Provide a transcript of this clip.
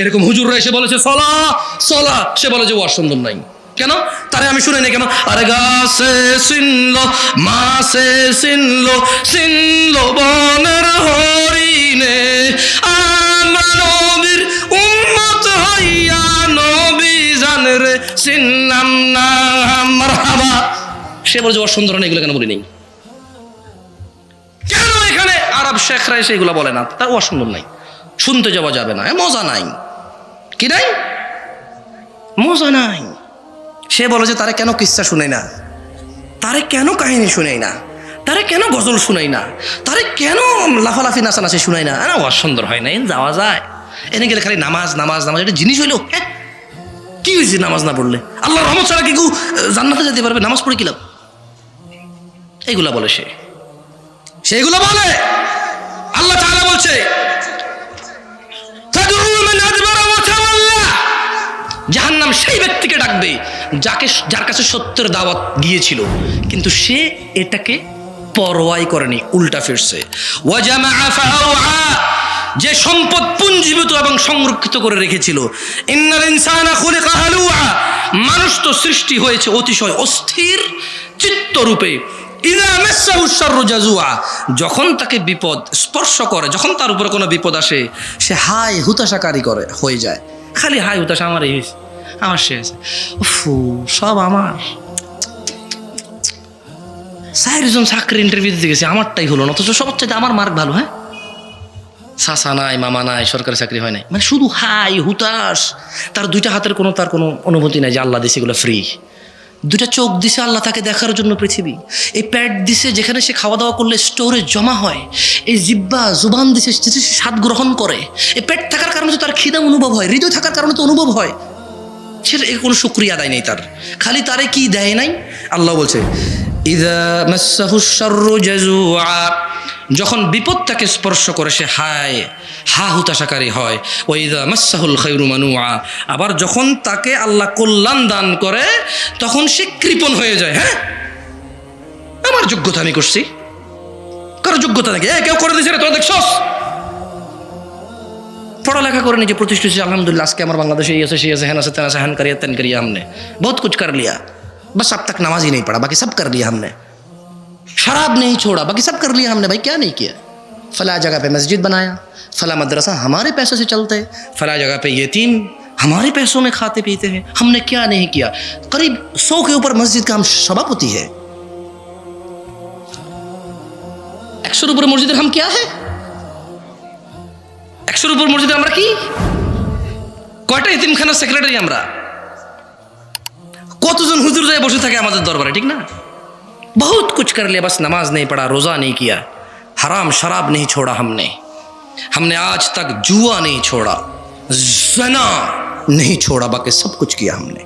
এরকম হুজুররা এসে বলেছে, সলা সলা। সে বলে যে ওয়ার সুন্দর নাই। কেন? তারে আমি শুনে নাই কেন? আরে গাছে সিনলো মাসে সিনলো সিনলো বনের হরিণে, আমরা নবীর উম্মত হইয়া নবী জান রে সিন্নাম না মারহাবা সে বলে যে ওয়ার সুন্দর নেই। এগুলো কেন বলি নেই? কেন এখানে আরব শেখরা এসে এগুলো বলে না? তার অসুন্দর নাই। শুনতে যাওয়া যাবে না। মজা নাই। কি নাই? মজা নাই। সে বলে যে, তারে কেন কিচ্ছা শুনে না? তারে কেন কাহিনী শুনাই না? তারে কেন গজল শুনাই না? তারে কেন লাফালাফি নাচানাচি শুনাই না? না অসুন্দর হয় না যাওয়া যায়। এনে গেলে খালি নামাজ নামাজ নামাজ একটা জিনিস হইল হ্যাঁ? কি হয়েছে নামাজ না পড়লে? আল্লাহ রহমত ছাড়া কি কেউ জান্নাতে যেতে পারবে? নামাজ পড়ে কি লাভ? এইগুলা বলে সে। সেগুলো বলে। সেই ব্যক্তিকে ডাকবে যাকে যার কাছে সত্যের দাওয়াত গিয়েছিল। কিন্তু সে এটাকে পরোয়াই করেনি, উল্টা ফিরছে। যে সম্পদ পুঞ্জীভূত এবং সংরক্ষিত করে রেখেছিল। মানুষ তো সৃষ্টি হয়েছে অতিশয় অস্থির চিত্তরূপে। যখন তাকে বিপদ স্পর্শ করে, যখন তার উপরে কোনো বিপদ আসে, সে হাই হুতাশাকারী করে, হয়ে যায়। খালি হাই হুতাশা আমার এই হয়েছে। আমার শেষ। উফু, সব আমার। চারজন চাকরি ইন্টারভিউ দিতে গেছে, আমারটাই হলো না, অথচ সবার চাইতে আমার মার্ক ভালো হ্যাঁ? সাসা নাই, মামা নাই, সরকারি চাকরি হয় নাই। মানে শুধু হাই, হুতাশ, তার দুইটা হাতের কোনো, তার কোনো অনুভূতি নাই যে আল্লাহ দিছে এগুলো ফ্রি দুটা চোখ দিছে আল্লাহ তাকে দেখার জন্য পৃথিবী। এই প্যাড দিছে যেখানে সে খাওয়া দাওয়া করলে স্টোরে জমা হয়, এই জিব্বা, জুবান দিছে সে স্বাদ গ্রহণ করে, এই পেট থাকার কারণে তো তার খিদা অনুভব হয়, হৃদয় থাকার কারণে তো অনুভব হয়। সেটা এর কোনো শুক্রিয়া আদায় নেই তার। খালি তারে কি দেয় নাই? আল্লাহ বলছে যখন বিপদ তাকে স্পর্শ করে, সে হায়, হা হুতাশাকারী হয়। ও ইদা মাসাহুল খৈরু মানুয়া আবার যখন তাকে আল্লাহ কল্যাণ দান করে, তখন সে কৃপণ হয়ে যায় হ্যাঁ? আমার যোগ্যতা আমি করছি। কারও যোগ্যতা নাকি? কেউ করে দিয়েছে রে, তোরা পড়ালেখা করে নিজে প্রতিষ্ঠিত হয়েছে, আলহামদুলিল্লাহ আজকে আমার বাংলাদেশে এই আছে সেই আছে হ্যান আছে তেন আছে হ্যান করিয়া তেন করিয়া हमने बहुत कुछ कर लिया बस अब तक नमाज ही नहीं पढ़ा बाकी सब कर लिया हमने शराब नहीं छोड़ा बाकी सब कर लिया हमने भाई क्या नहीं किया फला जगह पे मस्जिद बनाया फला मदरसा हमारे पैसों से चलते हैं फला जगह पे यतीम हमारे पैसों में खाते पीते हैं हमने क्या नहीं किया करीब सौ के ऊपर मस्जिद का हम सभापति है একশোর উপরে মসজিদের হাম क्या है একশোর উপর মসজিদে আমরা কি কয়টা ইতিমখানার সেক্রেটারি আমরা কতজন হুজুর যায় বসে থাকে আমাদের দরবারে ঠিক না बहुत कुछ कर लिया बस नमाज नहीं पढ़ा रोज़ा नहीं किया हराम शराब नहीं छोड़ा हमने हमने आज तक जुआ नहीं छोड़ा जना नहीं छोड़ा बाकी सब कुछ किया हमने